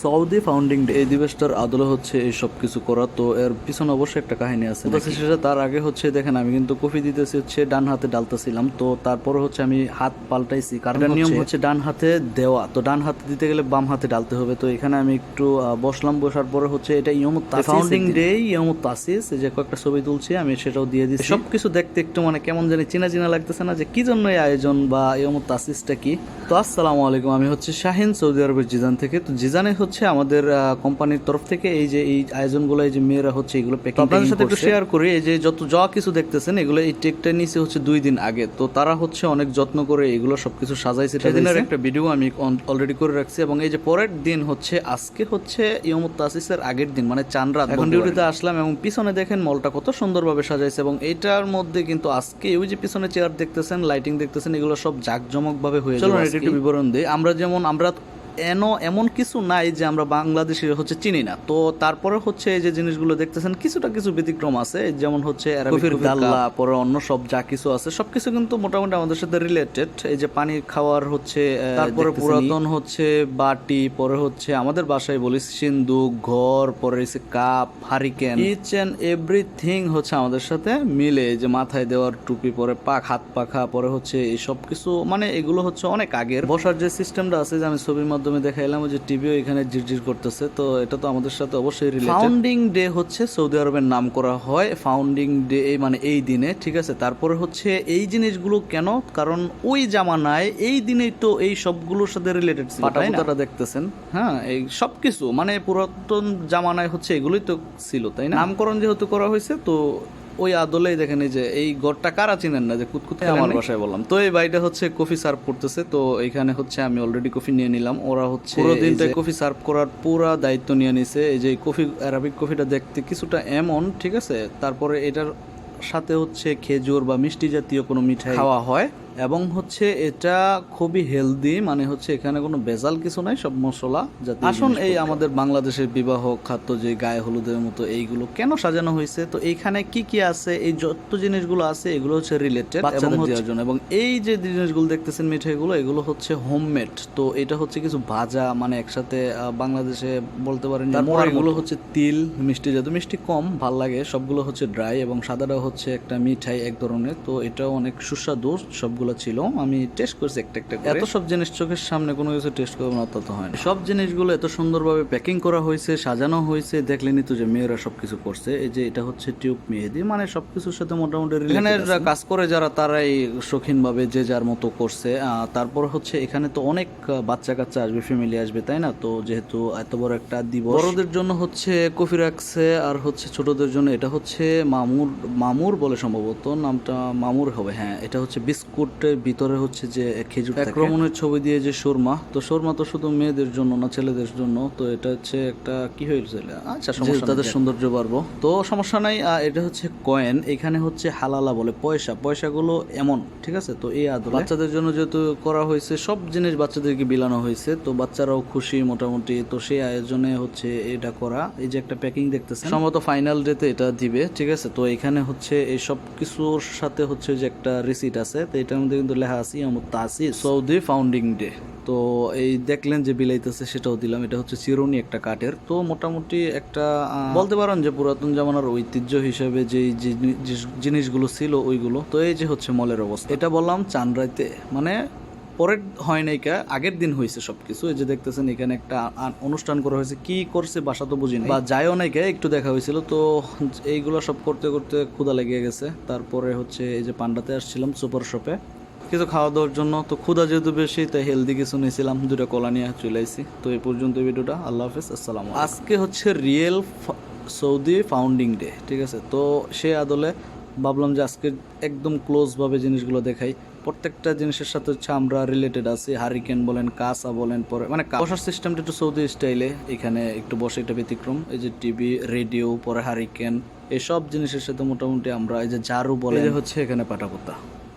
Saudi founding day এই দিবসটার আদলে হচ্ছে এই সব কিছু করা তো এর পিছনে অবশ্যই একটা কাহিনী আছে সেটা তার আগে হচ্ছে দেখেন আমি কিন্তু কফি দিতেছি হচ্ছে ডান হাতে ডালতেছিলাম তো তারপরে হচ্ছে আমি হাত পাল্টাইছি কারণ নিয়ম হচ্ছে ডান হাতে দেওয়া তো ডান হাতে দিতে গেলে বাম হাতে ডালতে হবে তো এখানে আমি একটু বসলাম বসার পরে হচ্ছে এটা ইয়মুত ফাউন্ডিং ডে ইয়মুত তাসিস যে কয়েকটা ছবি তুলছি আমি সেটাও দিয়ে দিচ্ছি সবকিছু দেখতে একটু মানে কেমন জানি চেনা চেনা লাগতেছে না যে কি জন্য এই আয়োজন বা ইয়মুত তাসিসটা কি? তো আসসালামু আলাইকুম আমি হচ্ছে শাহিন সৌদি আরবের জিজান থেকে তো জিজানে হচ্ছে আমাদের কোম্পানির তরফ থেকে এই যে এই আয়োজনগুলো এই যে মেয়েরা হচ্ছে এগুলো আপনাদের সাথে একটু শেয়ার করি এই যে যত যা কিছু দেখতেছেন এগুলো এই টেকটা নিচে হচ্ছে দুই দিন আগে। তো তারা হচ্ছে অনেক যত্ন করে এগুলো সবকিছু সাজাইছে সেদিনের একটা ভিডিও আমি অলরেডি করে রাখছি। এবং এই যে পরের দিন হচ্ছে আজকে হচ্ছে ইয়মুত তাসিসের আগের দিন মানে চান রাত এখন ডিউটিতে আসলাম এবং পিছনে দেখেন মলটা কত সুন্দরভাবে সাজাইছে এবং এটার মধ্যে কিন্তু আজকে ওই যে পিছনে চেয়ার দেখতেছেন লাইটিং দেখতেছেন এগুলো সব জাঁকজমক ভাবে হয়ে চলো এটা একটু বিবরণ দিই। আমরা যেমন আমরা এন এমন কিছু নাই যে আমরা বাংলাদেশি হচ্ছে চিনি না। তো তারপরে হচ্ছে এই যে জিনিসগুলো দেখতেছেন কিছুটা কিছু ব্যতিক্রম আছে যেমন হচ্ছে পরে অন্য সব যা কিছু আছে সবকিছু কিন্তু মোটামুটি আমাদের সাথে রিলেটেড এই যে পানি খাওয়ার হচ্ছে তারপরে পুরাতন হচ্ছে বাটি পরে হচ্ছে আমাদের বাসায় বলি সিন্দুক ঘর পরে হচ্ছে কাপ হারিকেন। এন্ড এভরিথিং হচ্ছে আমাদের সাথে মিলে এই যে মাথায় দেওয়ার টুপি পরে পাক হাত পাখা পরে হচ্ছে এই সব কিছু মানে এগুলো হচ্ছে অনেক আগের। বসার যে সিস্টেমটা আছে যে আমি ছবির মাধ্যমে দেখাইলাম ওই যে টিভিও এখানে জিরজির করতেছে তো এটা তো আমাদের সাথে অবশ্যই রিলেটেড ফাউন্ডিং ডে হচ্ছে সৌদি আরবের নাম করা হয় ফাউন্ডিং ডে মানে এই দিনে ঠিক আছে? তারপরে হচ্ছে এই জিনিসগুলো কেন? কারণ ওই জামানায় এই দিনেই তো এই সবগুলোর সাথে রিলেটেড ছিল তাই না? দেখতেছেন। হ্যাঁ এই সবকিছু মানে পুরাতন জামানায় হচ্ছে এগুলোই তো ছিল তাই না? নামকরণ যেহেতু করা হয়েছে তো ওই আদলেই দেখেন এই যে এই গড়টা কারা চিনেন না? যে কুতকুতে আমার বাসায় বললাম। তো এই বাড়িটা হচ্ছে কফি সার্ভ করতেছে। তো এখানে হচ্ছে আমি অলরেডি কফি নিয়ে নিলাম। ওরা হচ্ছে পুরো দিনটা কফি সার্ভ করার পুরা দায়িত্ব নিয়ে নিছে। এই যে কফি অ্যারাবিক কফিটা দেখতে কিছুটা এমন ঠিক আছে? তারপরে এটার সাথে হচ্ছে খেজুর বা মিষ্টি জাতীয় কোনো মিঠাই খাওয়া হয়। এবং হচ্ছে এটা খুবই হেলদি মানে হচ্ছে এখানে কোনো বেজাল কিছু নাই সব মশলা জাতীয় আসুন এই আমাদের বাংলাদেশের বিবাহ খাদ্য যে গায়ে হলুদের মতো এইগুলো কেন সাজানো হয়েছে? তো এইখানে কি কি আছে? এই যত জিনিসগুলো আছে এগুলো হচ্ছে রিলেটেড বাচ্চাদের দেওয়ার জন্য। এবং এই যে জিনিসগুলো দেখতেছেন মিঠাইগুলো এগুলো হচ্ছে হোমমেড তো এটা হচ্ছে কিছু ভাজা মানে একসাথে বাংলাদেশে বলতে পারেন এগুলো হচ্ছে তিল মিষ্টি জাতীয় মিষ্টি কম ভালো লাগে সবগুলো হচ্ছে ড্রাই এবং সাদাটা হচ্ছে একটা মিঠাই এক ধরনের। তো এটাও অনেক সুস্বাদু সবগুলো ছিল। আমি টেস্ট করছি একটা একটা করে। এত সব জিনিস চোখের সামনে কোনো কিছু টেস্ট করব না তা তো হয় সব জিনিসগুলো এত সুন্দরভাবে প্যাকিং করা হয়েছে সাজানো হয়েছে দেখলেনি তো যে মেয়েরা সবকিছু করছে। এই যে এটা হচ্ছে টিউব মেহেদি মানে সবকিছুর সাথে মোটামুটি এখানে কাজ করে যারা তারাই শৌখিন ভাবে যে যার মতো করছে। তারপর হচ্ছে এখানে তো অনেক বাচ্চা কাচ্চা আসবে ফ্যামিলি আসবে তাই না? তো যেহেতু এত বড় একটা দিবস। বড়দের জন্য হচ্ছে কফি রাখছে আর হচ্ছে ছোটদের জন্য এটা হচ্ছে মামুর মামুর বলে সম্ভবত নামটা মামুর হবে হ্যাঁ। এটা হচ্ছে বিস্কুটের ভিতরে হচ্ছে যে খেজুর আক্রমণের ছবি দিয়ে যে সুরমা তো সুরমা তো শুধু মেয়েদের জন্য না ছেলেদের জন্য তো এটা হচ্ছে একটা কি হয়েছিল আচ্ছা সমস্যা তাদের সৌন্দর্য বাড়বো। তো সমস্যা নাই এটা হচ্ছে কয়েন এখানে হচ্ছে হালালা বলে পয়সা। পয়সাগুলো এমন ঠিক আছে? তো এই আদর বাচ্চাদের জন্য যেহেতু করা হয়েছে সব জিনিস বাচ্চাদেরকে বিলানো হয়েছে তো বাচ্চারাও খুশি মোটামুটি। তো সেই আয়োজনে হচ্ছে এটা করা। এই যে একটা প্যাকিং দেখতেছেন। সম্ভবত ফাইনাল ডেতে এটা দিবে ঠিক আছে? তো এখানে হচ্ছে এই সব কিছুর সাথে হচ্ছে যে একটা রিসিট আছে তো এটার মধ্যে কিন্তু লেখা আছে ইয়ামুত তাসি সৌদি ফাউন্ডিং ডে। তো এই দেখলেন যে বিলাইতেছে, সেটাও দিলাম, এটা হচ্ছে চিরুনি একটা কাঠের। তো মোটামুটি একটা বলতে পারেন যে পুরাতন জামানার ঐতিহ্য হিসেবে যে জিনিসগুলো ছিল, ওইগুলো, তো এই যে হচ্ছে মলের অবস্থা। এটা বললাম চানরাইতে মানে পরের হয় নাই কা, আগের দিন হয়েছে সবকিছু। এই যে দেখতেছেন, এখানে একটা অনুষ্ঠান করা হয়েছে। কি করছে বাসা তো বুঝিনি বা যায়ও নাই কা, একটু দেখা হয়েছিল। তো এইগুলো সব করতে করতে ক্ষুদা লেগে গেছে। তারপরে হচ্ছে এই যে পান্ডাতে আসছিলাম সুপার শপে। কিছু খাওয়া দাওয়ার জন্য। তো ক্ষুদা যেহেতু বেশি, তাই হেলদি কিছু নিয়েছিলাম। দুটো কলা নিয়ে চলে আসি তো এই পর্যন্ত ভিডিওটা। আল্লাহ হাফেজ, আসসালাম আজকে হচ্ছে রিয়েল সৌদি ফাউন্ডিং ডে, ঠিক আছে? তো সে আদলে ভাবলাম যে আজকে একদম ক্লোজভাবে জিনিসগুলো দেখাই। প্রত্যেকটা জিনিসের সাথে হচ্ছে আমরা রিলেটেড আছি। হারিকেন বলেন কাসা বলেন, পরে মানে বসার সিস্টেমটা একটু সৌদি স্টাইলে এখানে একটু বসে একটা ব্যতিক্রম। এই যে টিভি রেডিও পরে হারিকেন এসব জিনিসের সাথে মোটামুটি আমরা এই যে ঝাড়ু বলে হচ্ছে এখানে পাটাপোতা।